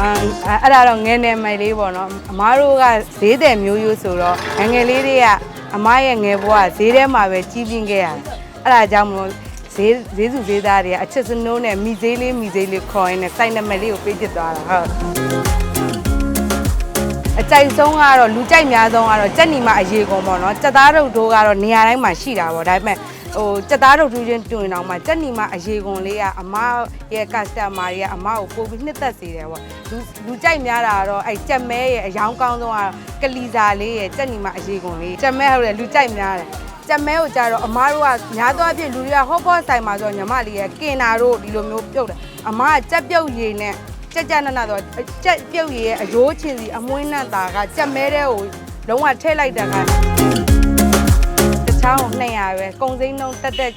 အဲ့ဒါတော့ငယ်နယ်မယ်လေးပေါ့နော်အမားတို့ကဈေးတယ်မျိုးရိုးဆိုတော့ငယ်ငယ်လေးတွေကအမားရဲ့ငယ်ဘဝကဈေးထဲမှာပဲကြီးပြင်းခဲ့ရတယ်အဲ့ဒါကြောင့်မလို့ဈေးဈေးစုဈေးသားတွေကအချစ်စနိုးနဲ့မိဈေးလေးမိဈေးလေးခေါ်ရင်းနဲ့စိုက်နမလေးကိုပေးပစ်သွားတာဟုတ် အကြိုက်ဆုံးကတော့လူကြိုက်များဆုံးကတော့ကြက်နီမအရေကုန်ပေါ့နော်ကြက်သားတို့တို့ကတော့နေရာတိုင်းမှာရှိတာပေါ့ဒါပေမဲ့ဟိုကြက်သားတို့တူးချင်းတွင်အောင်မှာကြက်နီမအရေကုန်လေးကအမရဲ့ customer တွေကအမကိုပို့ပြီးနှစ်သက်စေတယ်ပေါ့လူလူကြိုက်များတာကတော့အဲကြက်မဲရဲ့အယောင်ကောင်းဆုံးကတော့ကလီစာလေးရဲ့ကြက်နီမအရေကုန်လေးကြက်မဲဟုတ်တယ်လူကြိုက်များတယ်ကြက်မဲကိုကြတော့အမားတို့ကများသောအားဖြင့်လူတွေကဟော့ပေါ့ဆိုင်မှာဆိုတော့ညီမလေးရဲ့ကင်နာတို့ဒီလိုမျိုးပြုတ်တယ်အမားကကြက်ပြုတ်ရည်နဲ့ ကြက်ကြက်နက်နက်တော့ကြက်ပြုတ်ရည်ရဲ့အယိုးချင်းစီအမွှေးနက်တာကကြက်မဲတဲ့ကိုလုံးဝထည့်လိုက်တာကတချောင်း200ပဲကုံစိမ်းနှုံးတက်တက်